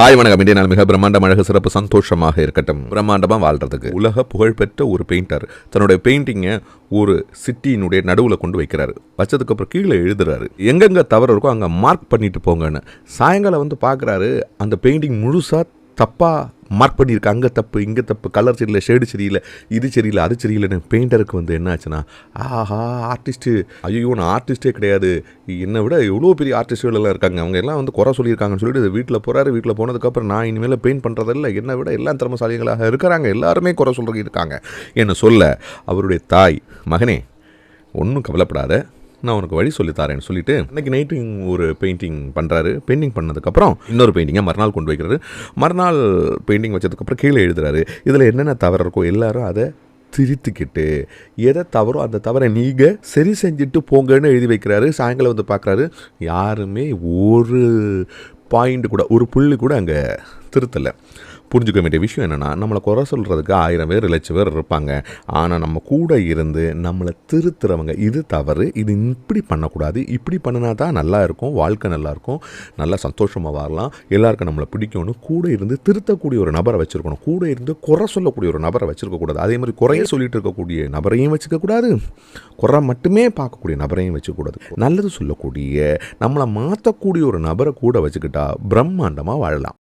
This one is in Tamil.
ஹாய் வணக்கம். இன்றைய நாள் மிக பிரம்மாண்டம் அழகு சிறப்பு சந்தோஷமாக இருக்கட்டும். பிரம்மாண்டமாக வாழ்றதுக்கு. உலக புகழ்பெற்ற ஒரு பெயிண்டர் தன்னுடைய பெயிண்டிங்கை ஒரு சிட்டியினுடைய நடுவில் கொண்டு வைக்கிறாரு. வச்சதுக்கு அப்புறம் கீழே எழுதுறாரு. எங்கெங்கே தவறு இருக்கோ அங்கே மார்க் பண்ணிட்டு போங்கன்னு. சாயங்காலம் வந்து பார்க்குறாரு அந்த பெயிண்டிங் முழுசாக தப்பாக மார்க் பண்ணியிருக்கு அங்கே தப்பு இங்கே தப்பு கலர் சரியில்லை ஷேடு சரியில்லை இது சரியில்லை அது சரியில்லைன்னு பெயிண்டருக்கு வந்து என்ன ஆச்சுன்னா ஆஹா ஆர்டிஸ்ட்டு ஐயோ நான் ஆர்டிஸ்ட்டே கிடையாது. என்னை விட எவ்வளோ பெரிய ஆர்டிஸ்டுகள் எல்லாம் இருக்காங்க. அவங்க எல்லாம் வந்து குறை சொல்லியிருக்காங்கன்னு சொல்லிட்டு வீட்டில் போகிறாரு வீட்டில் போனதுக்கப்புறம் நான் இனிமேல் பெயிண்ட் பண்ணுறதில்ல என்னை விட எல்லாம் திறமசாலிகளாக இருக்கிறாங்க. எல்லாருமே குறை சொல்கிறீங்க இருக்காங்க. என்ன சொல்ல அவருடைய தாய் மகனே ஒன்றும் கவலைப்படாத. நான் உனக்கு வழி சொல்லி தரேன்னு சொல்லிட்டு அன்னைக்கு நைட்டு ஒரு பெயிண்டிங் பண்ணுறாரு பெயிண்டிங் பண்ணதுக்கப்புறம் இன்னொரு பெயிண்டிங்கை மறுநாள் கொண்டு வைக்கிறாரு. மறுநாள் பெயிண்டிங் வச்சதுக்கப்புறம் கீழே எழுதுறாரு. இதில் என்னென்ன தவறு இருக்கோ எல்லாரும் அதை திருத்திக்கிட்டு எதை தவறோ அந்த தவறை நீங்கள் சரி செஞ்சுட்டு போங்கன்னு எழுதி வைக்கிறாரு. சாயங்காலம் வந்து பார்க்குறாரு யாருமே ஒரு பாயிண்ட் கூட ஒரு புள்ளி கூட அங்கே திருத்தலை. புரிஞ்சுக்க வேண்டிய விஷயம் என்னென்னா நம்மளை குறை சொல்கிறதுக்கு ஆயிரம் பேர் லட்சம் பேர் இருப்பாங்க. ஆனால் நம்ம கூட இருந்து நம்மளை திருத்துறவங்க இது தவறு இது இப்படி பண்ணக்கூடாது. இப்படி பண்ணினா தான் நல்லா இருக்கும் வாழ்க்கை நல்லாயிருக்கும் நல்லா சந்தோஷமாக வாழலாம். எல்லாருக்கும் நம்மளை பிடிக்கும்னு கூட இருந்து திருத்தக்கூடிய ஒரு நபரை வச்சுருக்கணும். கூட இருந்து குறை சொல்லக்கூடிய ஒரு நபரை வச்சுருக்கக்கூடாது அதே மாதிரி குறைய சொல்லிட்டு இருக்கக்கூடிய நபரையும் வச்சுக்கக்கூடாது குறை மட்டுமே பார்க்கக்கூடிய நபரையும் வச்சுக்கூடாது நல்லது சொல்லக்கூடிய நம்மளை மாற்றக்கூடிய ஒரு நபரை கூட வச்சுக்கிட்டா பிரம்மாண்டமாக வாழலாம்.